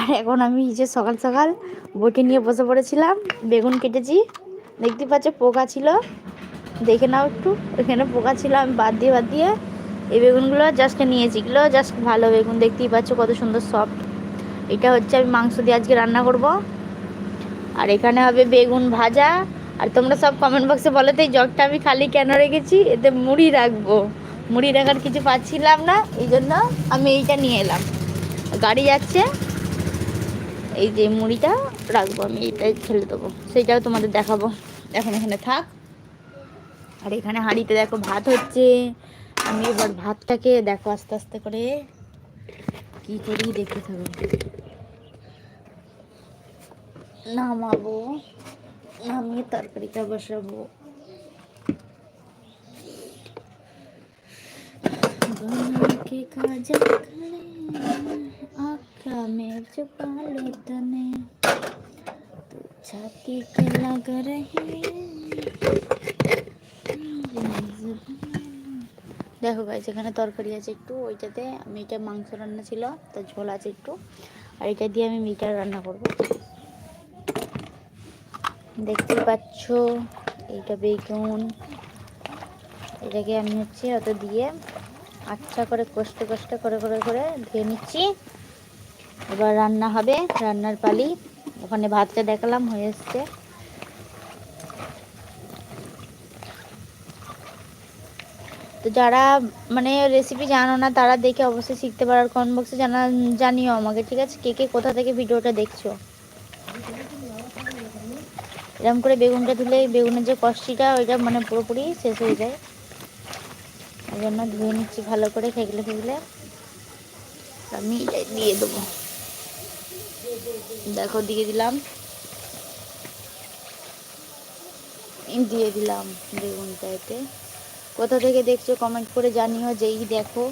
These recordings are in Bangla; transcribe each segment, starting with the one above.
আর এখন আমি যে সকাল সকাল বটি নিয়ে বসে পড়েছিলাম, বেগুন কেটেছি। দেখতে পাচ্ছ, পোকা ছিল। দেখে নাও একটু, এখানে পোকা ছিল, আমি বাদ দিয়ে বাদ দিয়ে এই বেগুনগুলো জাস্ট নিয়েছি। এগুলো জাস্ট ভালো বেগুন, দেখতেই পাচ্ছ কত সুন্দর সফট এটা হচ্ছে আমি মাংস দিয়ে আজকে রান্না করব। আর এখানে হবে বেগুন ভাজা। আর তোমরা সব কমেন্ট বক্সে বলো তো, এই জগটা আমি খালি কেন রেখেছি? এতে মুড়ি রাখব। মুড়ি রাখার কিছু পাচ্ছিলাম না, এই জন্য আমি এইটা নিয়ে এলাম। গাড়ি যাচ্ছে। এই যে মুড়িটা রাখব আমি এটাই ফেলে দেবো। সেটাও তোমাদের দেখাবো। এখন এখানে থাক। আর এখানে হাঁড়িতে দেখো ভাত হচ্ছে। আমি এবার ভাতটাকে দেখো আস্তে আস্তে করে কি করি দেখতে থাকো। নামাবো, নামিয়ে তরকারিটা বসাবো। কে কাজ काजल खले आँखा में छुपा लो तने तू छाती के लग रही দেখো গাইজ এখানে তরকারি আছে একটু ওইটাতে আমি এটা মাংস রান্না ছিল তো ঝোল আছে একটু আর এটা দিয়ে আমি মিটার রান্না করব দেখতে পাচ্ছ এইটা বেগুন এটাকে আমি হচ্ছে অত দিয়ে আচ্ছা করে কষ্ট কষ্ট করে করে করে ধুয়ে নিচ্ছি এবার রান্না হবে, রান্নার পালি। ওখানে ভাতটা দেখালাম, হয়ে এসছে। তো যারা মানে রেসিপি জানো না, তারা দেখে অবশ্যই শিখতে পারার কমেন্ট বক্সে জানা, জানিও আমাকে, ঠিক আছে? কে কে কোথা থেকে ভিডিওটা দেখছ? এরকম করে বেগুনটা ধুলে, বেগুনের যে কষ্টিটা, ওইটা মানে পুরোপুরি শেষ হয়ে যায়। ওই জন্য ধুয়ে নিচ্ছি ভালো করে ফেকলে ফেকলে আমি এটাই দিয়ে দেবো। দেখো, দিয়ে দিলাম। দিয়ে দিলাম বেগুনটা এতে কোথা থেকে দেখছ কমেন্ট করে জানিও যেই দেখো।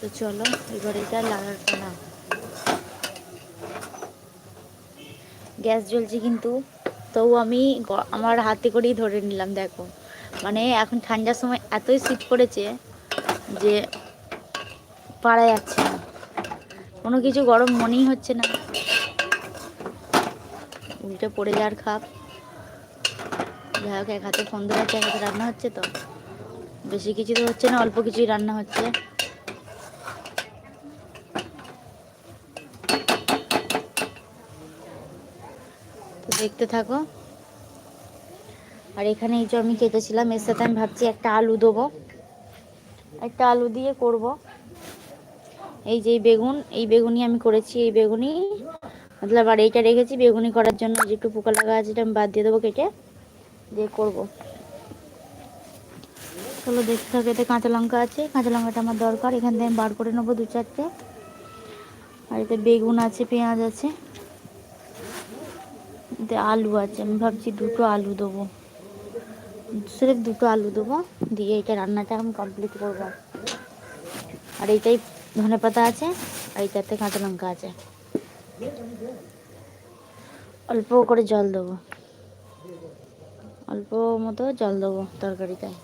তো চলো, এবার এটা লাগাটা না গ্যাস জ্বলছে কিন্তু। তবু আমি আমার হাতে করেই ধরে নিলাম, দেখো। মানে এখন ঠান্ডার সময় এতই শীত পড়েছে যে পারা যাচ্ছে না কোনো কিছু গরম মনেই হচ্ছে না। উল্টে পড়ে যাওয়ার খাপ। যাই হোক, এক হাতে ফোন ধরে এক হাতে রান্না হচ্ছে তো। বেশি কিছু তো হচ্ছে না, অল্প কিছুই রান্না হচ্ছে। দেখতে থাকো। আর এখানে এই যে আমি কেটেছিলাম, এর সাথে আমি ভাবছি একটা আলু দেবো। একটা আলু দিয়ে করব। এই যে বেগুন, এই বেগুনি আমি করেছি, এই বেগুনি মতলব আর এইটা রেখেছি বেগুনি করার জন্য যে একটু পোকা লাগা আছে এটা আমি বাদ দিয়ে দেবো কেটে, দিয়ে করব। চলো দেখতে থাকো, এতে কাঁচা লঙ্কা আছে, কাঁচা লঙ্কাটা আমার দরকার, এখান থেকে আমি বার করে নেব দু চারটে। আর এতে বেগুন আছে, পেঁয়াজ আছে, এতে আলু আছে, আমি ভাবছি দুটো আলু দেবো। সির্ফ দুটো আলু দেবো, দিয়ে এটা রান্নাটা আমি কমপ্লিট করব। আর এইটাই ধনে পাতা আছে আর এইটাতে কাঁচা লঙ্কা আছে। অল্প করে জল দেবো। অল্প মতো জল দেবো তরকারিটায়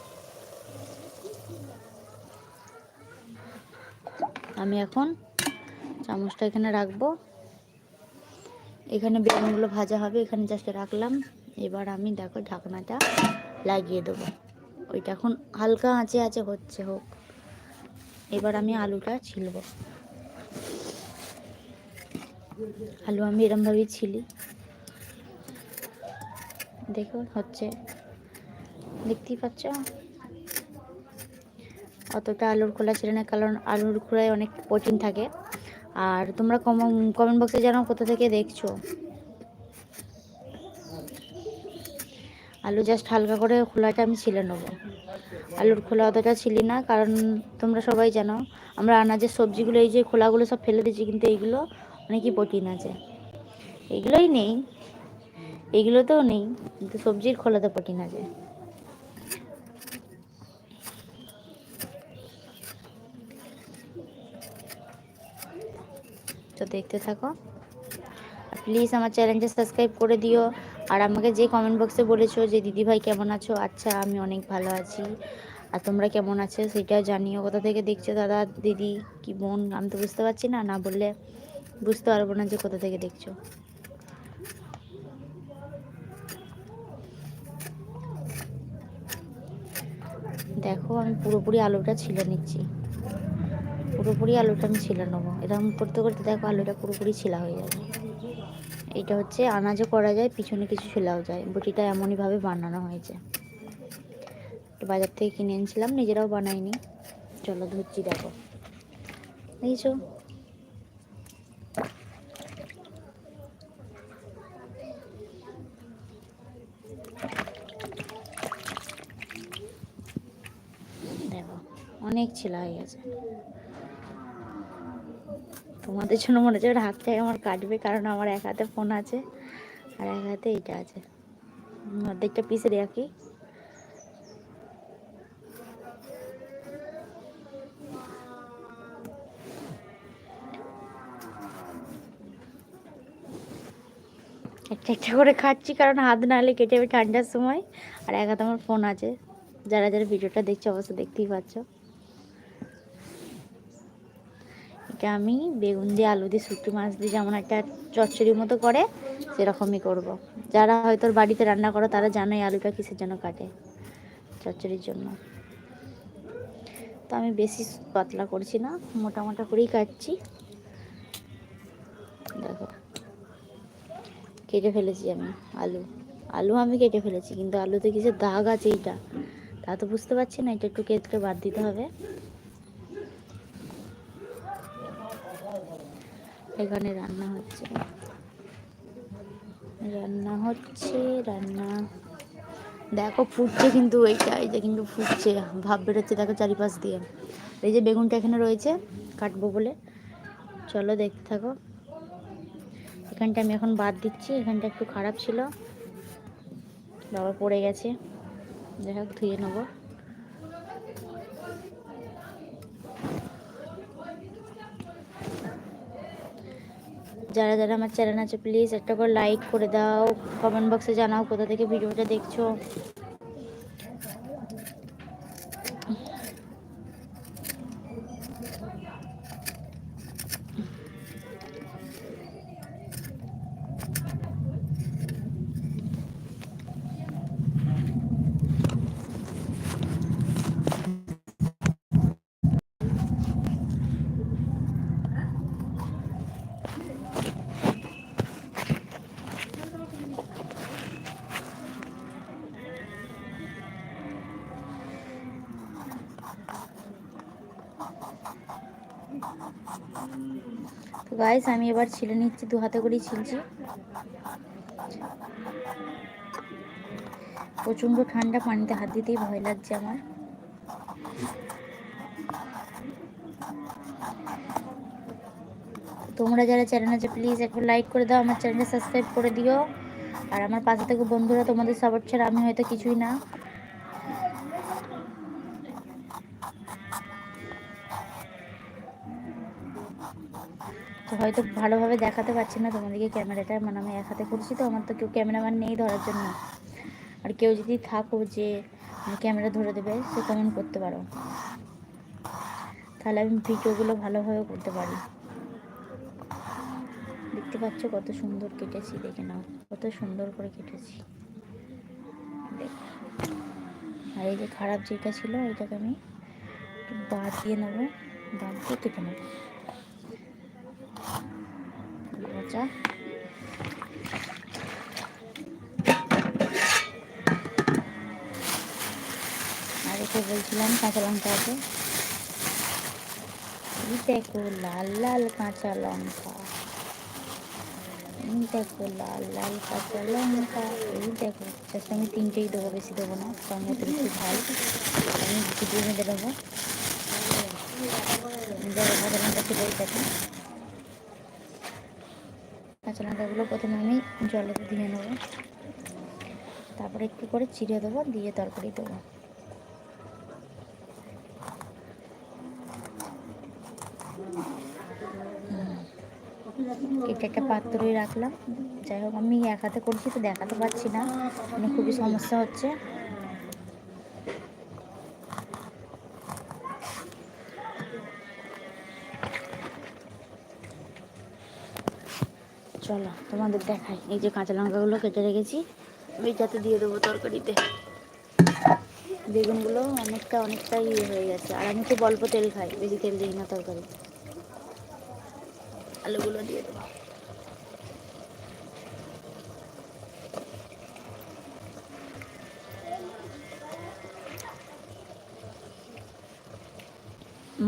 আমি এখন চামচটা এখানে রাখব। এখানে বেগুনগুলো ভাজা হবে, এখানে জাস্ট রাখলাম। এবার আমি দেখো ঢাকনাটা লাগিয়ে দেবো। ওইটা এখন হালকা আঁচে আঁচে হচ্ছে হোক। এবার আমি আলুটা ছিলব। আলু আমি এরমভাবেই ছিলি। দেখো হচ্ছে, দেখতেই পাচ্ছ? অতটা আলুর খোলা ছিল না, কারণ আলুর খোলায় অনেক প্রোটিন থাকে। আর তোমরা কমেন্ট বক্সে জানাও কোথা থেকে দেখছ। আলু জাস্ট হালকা করে খোলাটা আমি ছিলে নেব। আলুর খোলা অতটা ছিলি না, কারণ তোমরা সবাই জানো, আমরা আনাজের সবজিগুলো, এই যে খোলাগুলো সব ফেলে দিচ্ছি কিন্তু এইগুলো অনেকই প্রোটিন আছে। এগুলোই নেই, এগুলোতেও নেই, কিন্তু সবজির খোলাতে প্রোটিন আছে। তো দেখতে থাকো। প্লিজ আমার চ্যানেলটা সাবস্ক্রাইব করে দিও। আর আমাকে যে কমেন্ট বক্সে বলেছ যে, দিদিভাই কেমন আছো? আচ্ছা আমি অনেক ভালো আছি। আর তোমরা কেমন আছো সেটা জানিও। কোথা থেকে দেখছ দাদা, দিদি, কি বোন? আমি তো বুঝতে পারছি না না বললে বুঝতে পারব না যে কোথা থেকে দেখছ। দেখো, আমি পুরোপুরি আলুটা ছিলে নিচ্ছি। পুরোপুরি আলুটা আমি ছিলে নেব। এরকম করতে করতে দেখো, আলুটা পুরোপুরি ছিলা হয়ে যাবে। এটা হচ্ছে আনাজও করা যায়, পিছনে কিছু ছেলাও যায়। বটিটা এমনইভাবে বানানো হয়েছে। বাজার থেকে কিনে এনেছিলাম, নিজেরাও বানাইনি। চলো ধরছি, দেখো। দেখছ? দেখো, অনেক ছেলা হয়ে গেছে। তোমাদের জন্য মনে হচ্ছে ওর হাতটাই আমার কাটবে কারণ আমার এক হাতে ফোন আছে আর এক হাতে এইটা আছে। অর্ধেকটা পিসে রাখি। একটা একটা করে খাচ্ছি কারণ হাত নাহলে কেটে যাবে ঠান্ডার সময়। আর এক হাতে আমার ফোন আছে। যারা যারা ভিডিওটা দেখছে অবশ্য দেখতেই পাচ্ছ। এটা আমি বেগুন দিয়ে আলু দিয়ে শুটকি মাছ দিয়ে যেমন একটা চচ্চড়ির মতো করে, সেরকমই করব। যারা হয়তো বাড়িতে রান্না করো, তারা জানে আলুটা কিসের জন্য কাটে চচ্চড়ির জন্য। তো আমি বেশি পাতলা করছি না, মোটা মোটা করেই কাটছি। দেখো, কেটে ফেলেছি আমি আলু। আলু আমি কেটে ফেলেছি, কিন্তু আলুতে কিসের দাগ আছে এইটা? তা তো বুঝতে পারছি না, এটা একটু কেটে বাদ দিতে হবে। এখানে রান্না হচ্ছে। রান্না হচ্ছে, রান্না। দেখো ফুটছে কিন্তু এইটা, এই যে কিন্তু ফুটছে, ভাব বেরোচ্ছে, দেখো চারিপাশ দিয়ে। এই যে বেগুনটা এখানে রয়েছে, কাটবো বলে। চলো দেখতে থাকো। এখানটা আমি এখন বাদ দিচ্ছি, এখানটা একটু খারাপ ছিল। বাবা পড়ে গেছে। যাই হোক, ধুয়ে নেব। যারা যারা আমার চ্যানেল আছে প্লিজ একটা করে লাইক করে দাও। কমেন্ট বক্সে জানাও কোথা থেকে ভিডিওটা দেখছ। তো গাইস আমি এবার ছিলে নিচ্ছি, দু হাতে করেই ছিলছি। প্রচণ্ড ঠান্ডা পানিতে হাত দিতেই ভয় লাগছে আমার। তোমরা যারা চ্যানেল আছে প্লিজ একটু লাইক করে দাও, আমার চ্যানেলটা সাবস্ক্রাইব করে দিও। আর আমার পাশে থেকে বন্ধুরা, তোমাদের সাপোর্ট ছাড়া আমি হয়তো কিছুই না। হয়তো ভালোভাবে দেখাতে পারছি না। তোমাদেরকে ক্যামেরাটা মানে আমি এক হাতে করছি তো, আমার তো কেউ ক্যামেরাম্যান নেই ধরার জন্য। আর কেউ যদি থাকো যে ক্যামেরা ধরে দেবে, সে কমেন্ট করতে পারো। তাহলে আমি ভিডিওগুলো ভালোভাবে করতে পারি। দেখতে পাচ্ছ কত সুন্দর কেটেছি, দেখে নাও। কত সুন্দর করে কেটেছি। আর এই যে খারাপ যেটা ছিল, ওইটাকে আমি বাদ দিয়ে নেব। বাদ দিয়ে কেটে নেব। ভাজা আর একে বলছিলাম কাঁচা লঙ্কা আছে। দেখো লাল লাল কাঁচা লঙ্কা। এই দেখো লাল লাল কাঁচা লঙ্কা। এই দেখো জাস্ট আমি তিনটেই দেবো, বেশি দেবো না কারণ এত বেশি ঝাল। আমি ভিডিও মেঁধে দেবো কাঁচা লঙ্কা ছিল দেখো কাঁচা লঙ্কাগুলো প্রথমে আমি জলে দিয়ে নেব। তারপরে একটু করে চিড়ে দেবো, দিয়ে তরকারি দেবো। এটা একটা পাত্রই রাখলাম। যাই হোক, আমি এক হাতে করছি তো দেখাতে পারছি না। মানে খুবই সমস্যা হচ্ছে। চলো, তোমাদের দেখাই। এই যে কাঁচা লঙ্কাগুলো কেটে রেখেছি এইটাতে দিয়ে দেবো তরকারিতে। বেগুনগুলো অনেকটা অনেকটাই ইয়ে হয়ে গেছে। আর আমি খুব অল্প তেল খাই, বেশি তেল দিই না তরকারি। আলুগুলো দিয়ে দেবো।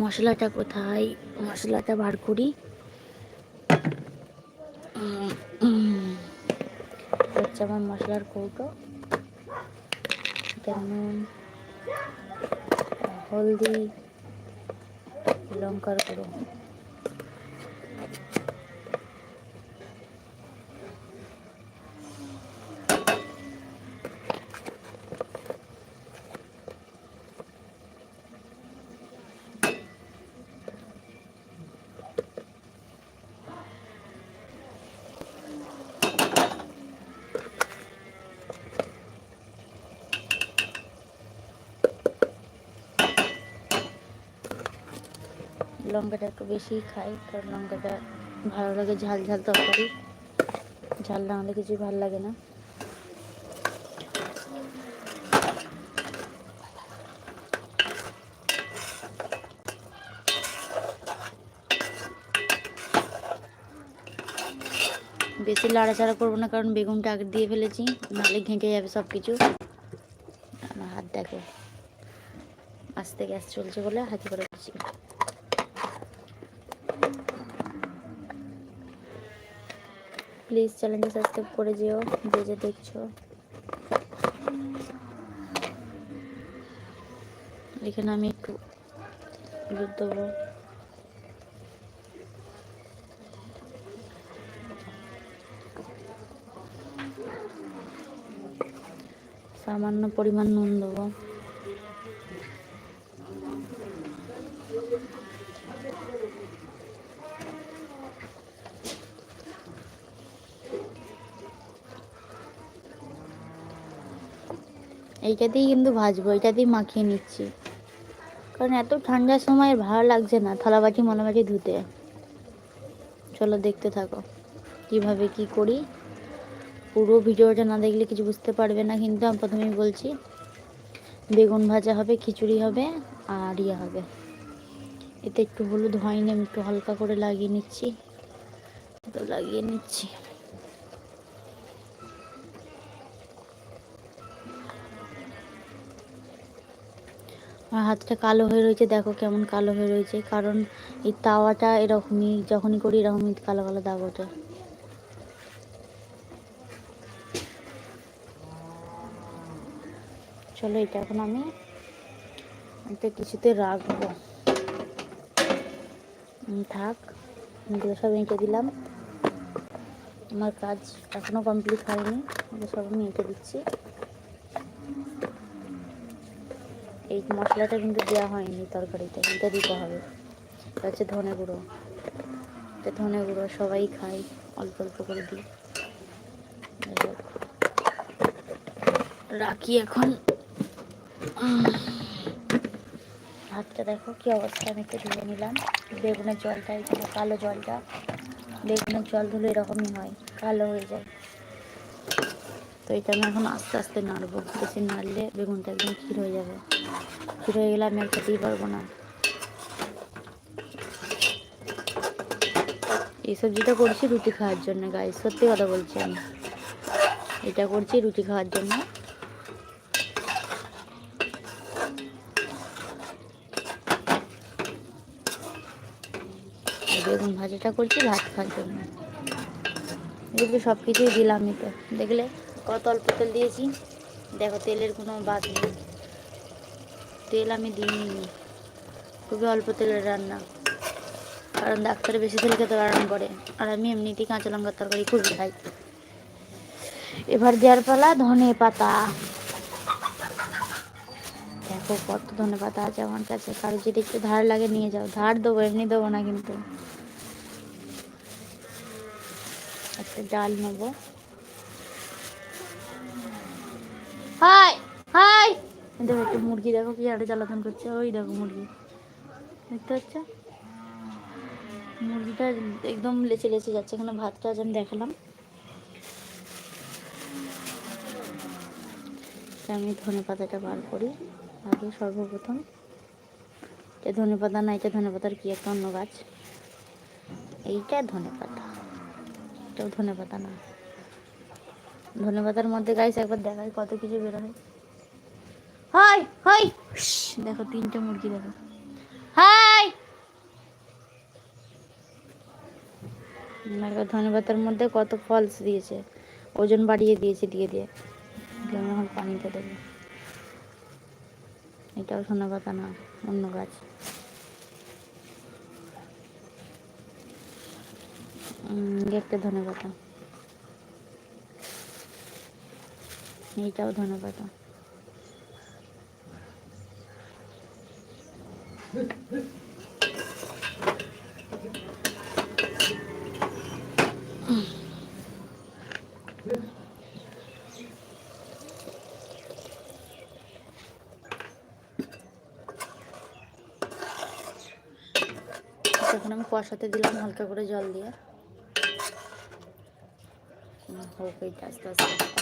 মশলাটা কোথায়? মশলাটা বার করি। হচ্ছে আমার মশলার কৌটো যেমন হলদি লঙ্কার গুঁড়ো। লঙ্কাটা একটু বেশি খাই, কারণ লঙ্কাটা ভালো লাগে, ঝাল ঝাল তরকারি। ঝাল না হলে কিছুই ভালো লাগে না। বেশি লাড়াচাড়া করব না, কারণ বেগুনটা আগে দিয়ে ফেলেছি, নাহলে ঘেঁটে যাবে সব কিছু আমার হাত দেখো, আস্তে গ্যাস চলছে বলে হাতে করে প্লিজ চ্যানেলটা সাবস্ক্রাইব করে যেও, যে যে দেখছ। এখানে আমি একটু হলুদ দেবো। সামান্য পরিমাণ নুন দেবো। এইটাতেই কিন্তু ভাজবো, এইটাতেই মাখিয়ে নিচ্ছি। কারণ এত ঠান্ডার সময় ভালো লাগছে না, থালাবাটি, মলাবাটি ধুতে। চলো দেখতে থাকো, কীভাবে কি করি। পুরো ভিডিওটা না দেখলে কিছু বুঝতে পারবে না, কিন্তু আমি প্রথমেই বলছি, বেগুন ভাজা হবে, খিচুড়ি হবে, আর ইয়ে হবে। এতে একটু হলুদ হয়নি, আমি একটু হালকা করে লাগিয়ে নিচ্ছি। তো লাগিয়ে নিচ্ছি। আমার হাতটা কালো হয়ে রয়েছে, দেখো কেমন কালো হয়ে রয়েছে। কারণ এই তাওয়াটা এরকমই, যখনই করি এরকমই কালো কালো দাগ ওঠে। চলো, এটা এখন আমি একটা কিছুতে রাখব। থাক, এগুলো সব এঁকে দিলাম। আমার কাজ এখনও কমপ্লিট হয়নি, এগুলো সব আমি এঁটে দিচ্ছি। এই মশলাটা কিন্তু দেওয়া হয়নি তরকারিতে, এটা দিতে হবে। এটা হচ্ছে ধনে গুঁড়ো। এটা ধনে গুঁড়ো সবাই খায়, অল্প অল্প করে দিই। রাখি এখন। ভাতটা দেখো কি অবস্থা, আমি একটু ধুয়ে নিলাম। বেগুনের জলটা এখানে কালো জলটা। বেগুনের জল ধুলে এরকমই হয়, কালো হয়ে যায়। তো এটা আমি এখন আস্তে আস্তে নাড়বো, বেশি নাড়লে বেগুনটা একদম ক্ষীর হয়ে যাবে। ক্ষীর হয়ে গেলে আমি আর খেতেই পারব না। এই সবজিটা করছি রুটি খাওয়ার জন্য গায়ে সত্যি কথা বলছি আমি। এটা করছি রুটি খাওয়ার জন্য। বেগুন ভাজাটা করছি ভাত খাওয়ার জন্য। এগুলো সব কিছুই দিলাম তো দেখলে কত অল্প তেল দিয়েছি। দেখো তেলের কোনো বাদ নেই। তেল আমি দিইনি। খুবই অল্প তেলের রান্না। কারণ ডাক্তারে বেশি তেল খেতে বারণ করে। আর আমি এমনিতেই কাঁচা লঙ্কার তরকারি খুবই খাই। এবার দেওয়ার পালা ধনে পাতা। দেখো কত ধনে পাতা আছে আমার কাছে। কারও যদি একটু ধার লাগে নিয়ে যাও। ধার দেবো, এমনি দেবো না কিন্তু। একটা ডাল নেব। হাই! হাই! দেখো একটু মুরগি, দেখো কি আরে জ্বালাতন করছে। ওই দেখো মুরগি। দেখতে পাচ্ছ? মুরগিটা একদম লেচে লেচে যাচ্ছে। এখানে ভাতটা আজ আমি দেখালাম। আমি ধনে পাতাটা বার করি। আগে সর্বপ্রথম। এটা ধনে পাতা না এটা ধনে পাতার কি একটা অন্য গাছ এইটা ধনে পাতা। এটাও ধনে পাতা না। ধনে পাতার মধ্যে গাছ একবার দেখায় কত কিছু বেরোয় হাই হাই। দেখো তিনটে মুরগি, দেখো। হাই। দেখো ধনে মধ্যে কত ফলস দিয়েছে। ওজন বাড়িয়ে দিয়েছে দিয়ে দিয়ে। এখন পানিতে দেবো এটাও ধনে পাতা না, অন্য গাছ। একটা ধনে পাতা। এইটাও ধনে তখন আমি কষাতে দিলাম হালকা করে জল দিয়ে। হোক এইটা আস্তে আস্তে।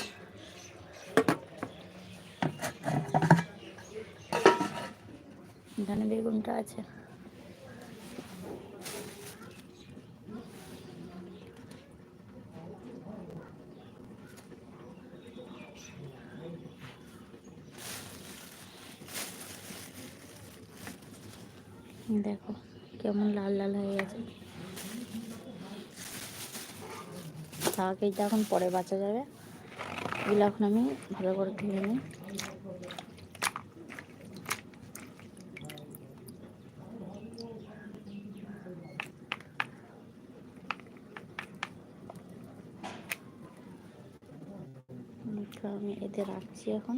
এখানে বেগুনটা আছে। দেখো কেমন লাল লাল হয়ে গেছে। এইটা এখন পরে বাঁচা যাবে। এগুলো এখন আমি ভালো করে ধুয়ে নিই তো আমি রাখছি এখন।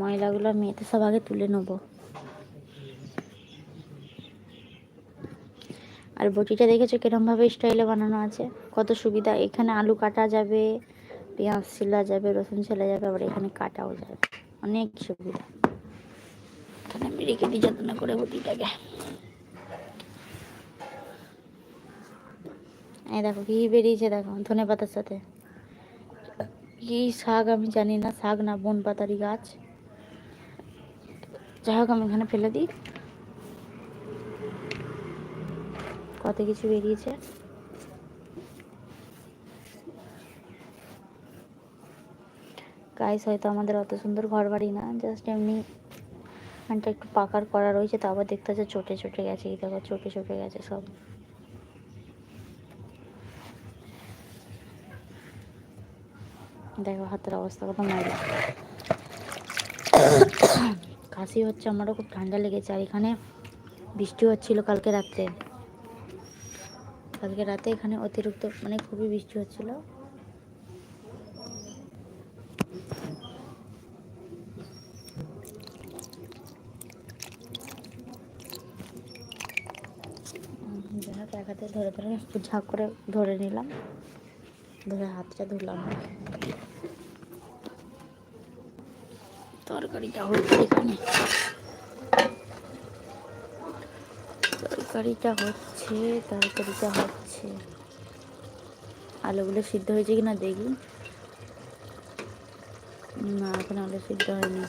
ময়লাগুলো আমি এতে সব আগে তুলে নেব। আর বটিটা দেখেছ কিরমভাবে স্টাইলে বানানো আছে? কত সুবিধা। এখানে আলু কাটা যাবে, পেঁয়াজ ছিলা যাবে, রসুন ছেলা যাবে, আবার এখানে কাটাও যাবে। অনেক সুবিধা। রেখে দিই, যত্ন করে বটিটাকে এই দেখো, কি বেরিয়েছে দেখো, ধনে পাতার সাথে। কি শাক আমি জানি না, শাক না, বন পাতারি গাছ। যাই হোক, আমি এখানে ফেলে দিই। কত কিছু বেরিয়েছে। গাইস হয়তো আমাদের অত সুন্দর ঘর বাড়ি না জাস্ট এমনি এখানটা একটু পাকার করা রয়েছে তা আবার দেখতে হচ্ছে চটে চটে গেছে, এই দেখো চটে চটে গেছে সব। দেখো হাতের অবস্থা কত ময়লা কাশি হচ্ছে, আমারও খুব ঠান্ডা লেগেছে, আর এখানে বৃষ্টি হচ্ছিল কালকে রাত্রে। কালকে রাতে এখানে অতিরিক্ত মানে খুবই বৃষ্টি হচ্ছিল উম, যাই হোক এক হাতে ধরে ধরে একটু ঝাঁক করে ধরে নিলাম। ধরে হাতটা ধুলাম তরকারিটা হচ্ছে এখানে। তরকারিটা হচ্ছে তরকারিটা হচ্ছে। আলুগুলো সিদ্ধ হয়েছে কিনা দেখি। না, এখন আলু সিদ্ধ হয়নি।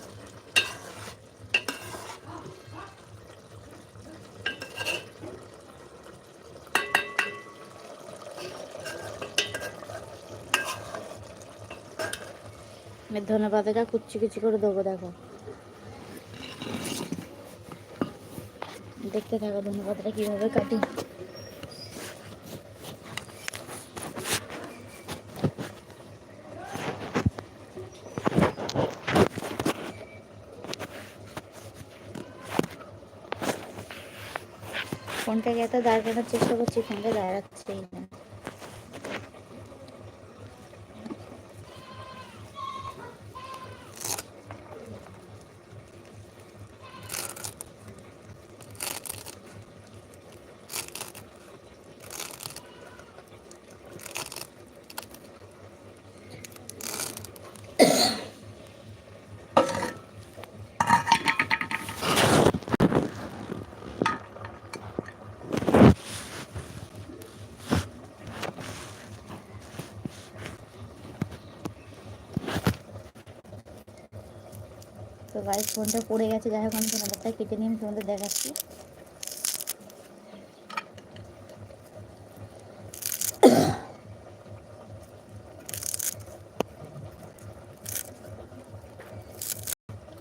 আমি ধনে পাতাটা কুচি কুচি করে দেবো, দেখো। দেখতে থাকো ধনে পাতাটা কীভাবে কাটি। ফোনটাকে এত দাঁড় করার চেষ্টা করছি, ফোনটা দাঁড়াচ্ছেই না। তো গাইস ফোনটা পড়ে গেছে, যাই হোক, আমি পাতা কেটে নিয়ে আমি তোমাদের দেখাচ্ছি।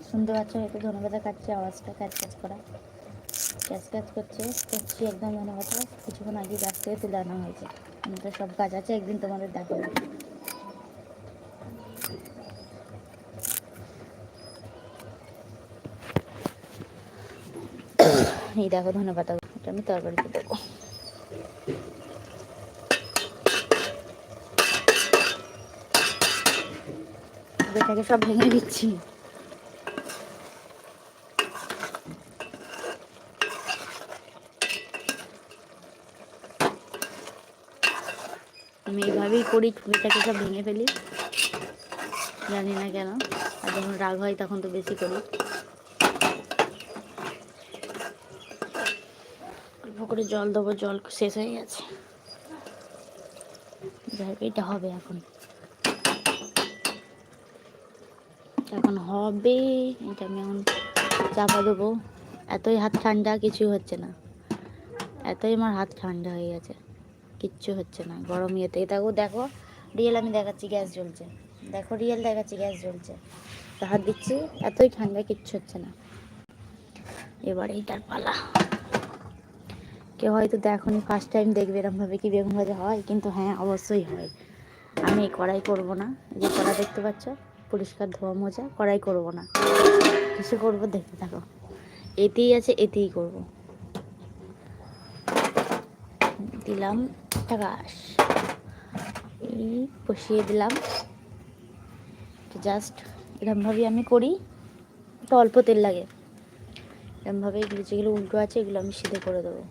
শুনতে পাচ্ছ হয়তো ধনে পাতা কাটছে, আওয়াজটা ক্যাচ ক্যাচ করা। ক্যাচ ক্যাচ করছে, করছি একদম ধন্যবাদ কিছুক্ষণ আগে গাছ থেকে তুলে আনা হয়েছে। সব গাছ আছে, একদিন তোমাদের দেখাবো। এই দেখো ধনে পাতা আমি তরকারিতে দেবো। এটাকে সব ভেঙে দিচ্ছি। আমি এইভাবেই করি ছুরিটাকে সব ভেঙে ফেলি। জানি না কেন, আর যখন রাগ হয় তখন তো বেশি করি অল্প করে জল দেবো, জল শেষ হয়ে গেছে। যাই এটা হবে এখন। এখন হবে, এটা আমি এখন চাপা দেবো। এতই হাত ঠান্ডা, কিছু হচ্ছে না। এতই আমার হাত ঠান্ডা হয়ে গেছে। কিচ্ছু হচ্ছে না, গরম ইয়েতে। দেখো দেখো রিয়েল আমি দেখাচ্ছি, গ্যাস জ্বলছে। দেখো রিয়েল দেখাচ্ছি, গ্যাস জ্বলছে। হাত দিচ্ছি, এতই ঠান্ডা, কিচ্ছু হচ্ছে না। এবার এইটার পালা। কেউ হয়তো দেখনি ফার্স্ট টাইম দেখবে এরমভাবে কি বেগুন ভাজা হয়, কিন্তু হ্যাঁ অবশ্যই হয়। আমি এই কড়াই করব না। যে কড়া দেখতে পাচ্ছ, পরিষ্কার ধোয়া মোজা, কড়াই করব না। কিছু করব দেখতে থাকো। এতেই আছে, এতেই করব। দিলাম টাকাস এই বসিয়ে দিলাম। জাস্ট এরমভাবেই আমি করি। তো অল্প তেল লাগে। এরমভাবে যেগুলো উল্টো আছে, এগুলো আমি সিধে করে দেবো।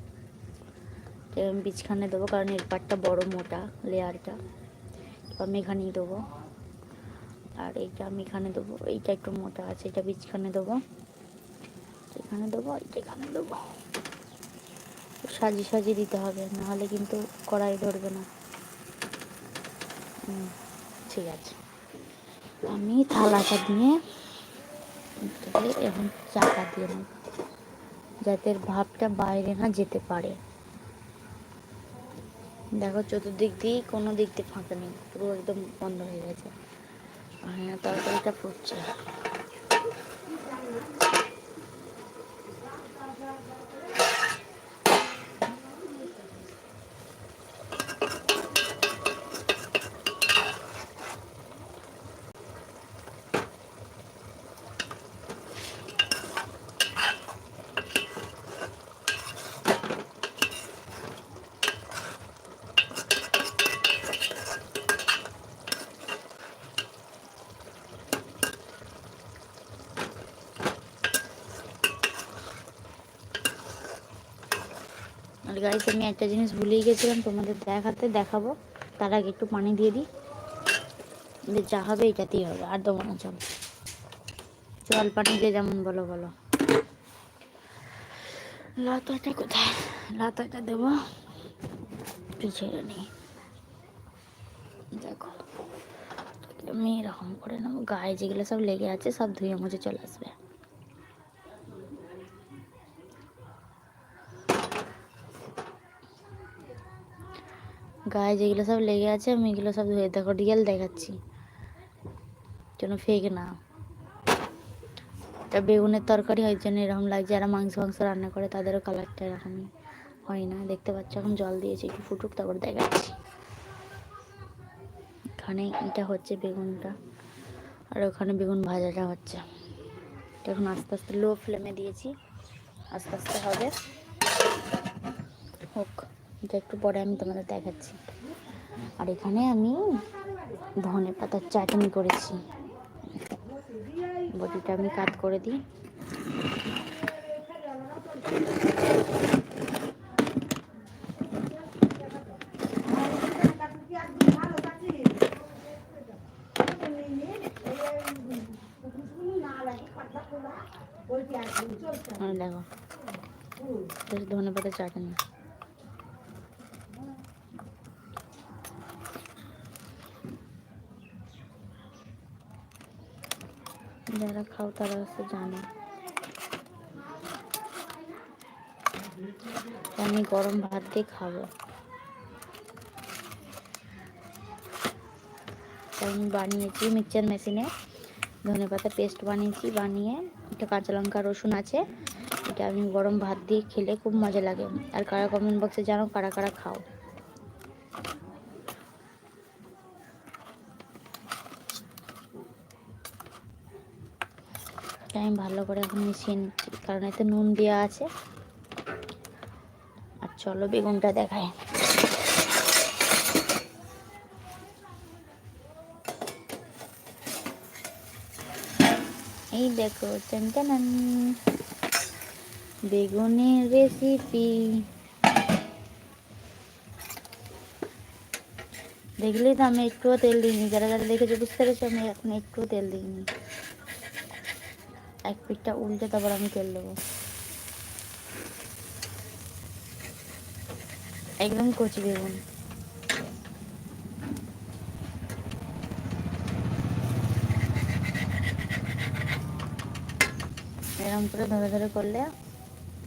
তো আমি বীজখানে দেবো, কারণ এর পাটটা বড় মোটা লেয়ারটা। আমি এখানেই দেবো। আর এইটা আমি এখানে দেবো, এইটা একটু মোটা আছে, এটা বীজখানে দেবো। এখানে দেবো, এইটা এখানে দেবো। সাজিয়ে সাজিয়ে দিতে হবে, নাহলে কিন্তু কড়াই ধরবে না। ঠিক আছে। আমি থালাটা দিয়ে এখন চাপা দিয়ে নেব, যাতে ভাবটা বাইরে না যেতে পারে। দেখো চতুর্দিক দিয়েই কোনো দিক দিয়ে ফাঁকা নেই, পুরো একদম বন্ধ হয়ে গেছে। আর হ্যাঁ তরকারিটা ফুটছে। আর গাইস আমি একটা জিনিস ভুলেই গেছিলাম তোমাদের দেখাতে, দেখাবো। তার আগে একটু পানি দিয়ে দিই। যা হবে এটাতেই হবে, আর দেবো না, চল। জল পানি দিয়ে যেমন বলো বলো। লাতাটা কোথায়? লাতাটা দেবো। পিছিয়ে নেই। দেখো, আমি এরকম করে নেব। গায়ে যেগুলো সব লেগে আছে, সব ধুয়ে মুছে চলে আসবে। গায়ে যেগুলো সব লেগে আছে, আমি এগুলো সব ধুয়ে দেখো, রিয়েল দেখাচ্ছি। যেন ফেক না। এটা বেগুনের তরকারি হয় জন্য এরকম লাগছে, যারা মাংস মাংস রান্না করে, তাদেরও কালারটা এরকমই হয় না। দেখতে পাচ্ছ, এখন জল দিয়েছি, একটু ফুটুক, তারপর দেখাচ্ছি। এখানে এটা হচ্ছে বেগুনটা, আর ওখানে বেগুন ভাজাটা হচ্ছে। এখন আস্তে আস্তে লো ফ্লেমে দিয়েছি, আস্তে আস্তে হবে। হোক। এটা একটু পরে আমি তোমাদের দেখাচ্ছি। আর এখানে আমি ধনে পাতার চাটনি করেছি। বটিটা আমি কাট করে দিই। দেখো। ধনে পাতার চাটনি। খাও তারা হচ্ছে জানে। আমি গরম ভাত দিয়ে খাব। আমি বানিয়েছি মিক্সচার মেশিনে ধনে পাতা পেস্ট বানিয়েছি, বানিয়ে একটা কাঁচা লঙ্কা, রসুন আছে। এটা আমি গরম ভাত দিয়ে খেলে খুব মজা লাগে। আর কারা কমেন্ট বক্সে জানো কারা কারা খাও। তাই আমি ভালো করে এখন মিশিয়ে নিচ্ছি, কারণ এতে নুন দেওয়া আছে। আর চলো বেগুনটা দেখায় এই দেখো চান বেগুনের রেসিপি দেখলেই তো আমি একটুও তেল দিইনি, যারা যারা দেখেছ বুঝতে পেরেছ, আমি এখন একটুও তেল দিইনি। এক পিঠটা উল্টে তারপর আমি তেল দেবো। একদম কচি বেগুন। এরকম করে ধরে ধরে করলে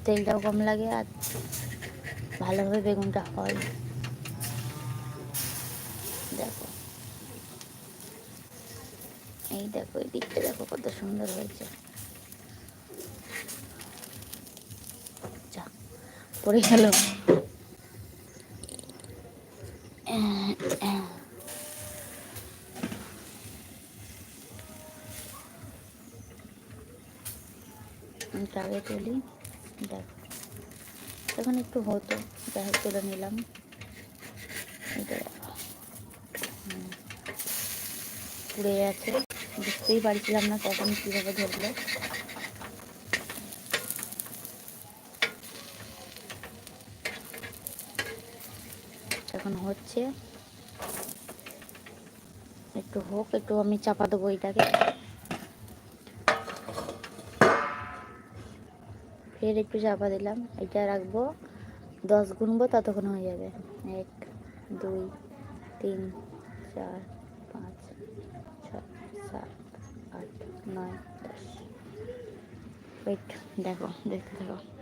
তেলটাও কম লাগে আর ভালোভাবে বেগুনটা হয়। দেখো। এই দেখো, এই দিকটা দেখো কত সুন্দর হয়েছে যা পড়ে গেল। তুলি দেখো, তখন একটু হতো, যাই হোক, তুলে নিলাম। পুড়ে গেছে। বুঝতেই পারছিলাম না কখন কীভাবে ধরলো। এখন হচ্ছে। একটু হোক, একটু আমি চাপা দেবো এটাকে। ফের একটু চাপা দিলাম, এটা রাখব। দশ গুনবো, ততক্ষণ হয়ে যাবে। এক, দুই, তিন, চার, পাঁচ, ছয়, সাত, আট, নয়, দশ। ওয়েট, দেখো, দেখতে থাকো।